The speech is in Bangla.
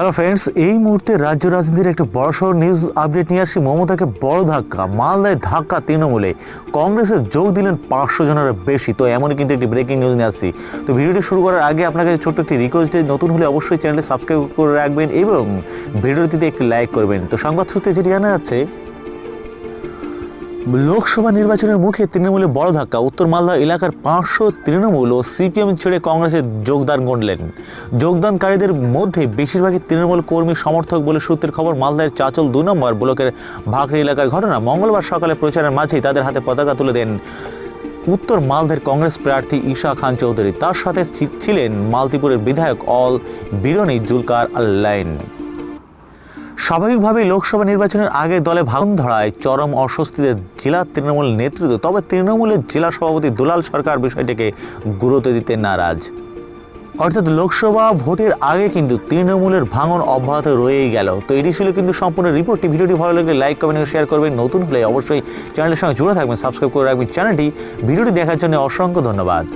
হ্যালো ফ্রেন্ডস এই মুহূর্তে রাজ্য রাজনীতির একটা বড়সড় নিউজ আপডেট নিয়ে আসছি। মমতাকে বড় ধাক্কা, মালদায় ধাক্কা তৃণমূলে। কংগ্রেসে যোগ দিলেন পাঁচশো জনের বেশি। তো এমনই কিন্তু একটি ব্রেকিং নিউজ নিয়ে আসছি। তো ভিডিওটি শুরু করার আগে আপনার কাছে ছোট্ট একটি রিকোয়েস্টে নতুন হলে অবশ্যই চ্যানেলে সাবস্ক্রাইব করে রাখবেন এবং ভিডিওটিতে একটি লাইক করবেন। তো সংবাদ সূত্রে যেটি জানা যাচ্ছে লোকসভা নির্বাচনের মুখে তৃণমূলে বড় ধাক্কা। উত্তর মালদা এলাকার পাঁচশো তৃণমূল ও সিপিএম ছেড়ে কংগ্রেসে যোগদান করলেন যোগদানকারীদের মধ্যে বেশিরভাগই তৃণমূল কর্মী সমর্থক বলে সূত্রের খবর, মালদার চাচল দু নম্বর ব্লকের ভাকরি এলাকার ঘটনা। মঙ্গলবার সকালে প্রচারের মাঝেই তাদের হাতে পতাকা তুলে দেন উত্তর মালদের কংগ্রেস প্রার্থী ঈশা খান চৌধুরী। তার সাথে ছিলেন মালতীপুরের বিধায়ক অল বিরনি জুলকার আল্লাইন। স্বাভাবিকভাবেই লোকসভা নির্বাচনের আগে দলে ভাঙন ধরায় চরম অস্বস্তিতে জেলা তৃণমূল নেতৃত্ব। তবে তৃণমূলের জেলা সভাপতি দুলাল সরকার বিষয়টিকে গুরুত্ব দিতে নারাজ। অর্থাৎ লোকসভা ভোটের আগে কিন্তু তৃণমূলের ভাঙন অব্যাহত রয়েই গেল। তো এটি ছিল কিন্তু সম্পূর্ণ রিপোর্টটি। ভিডিওটি ভালো লাগলে লাইক, কমেন্ট শেয়ার করবেন। নতুন হলে অবশ্যই চ্যানেলের সঙ্গে জুড়ে থাকবেন। সাবস্ক্রাইব করে রাখবেন চ্যানেলটি। ভিডিওটি দেখার জন্য অসংখ্য ধন্যবাদ।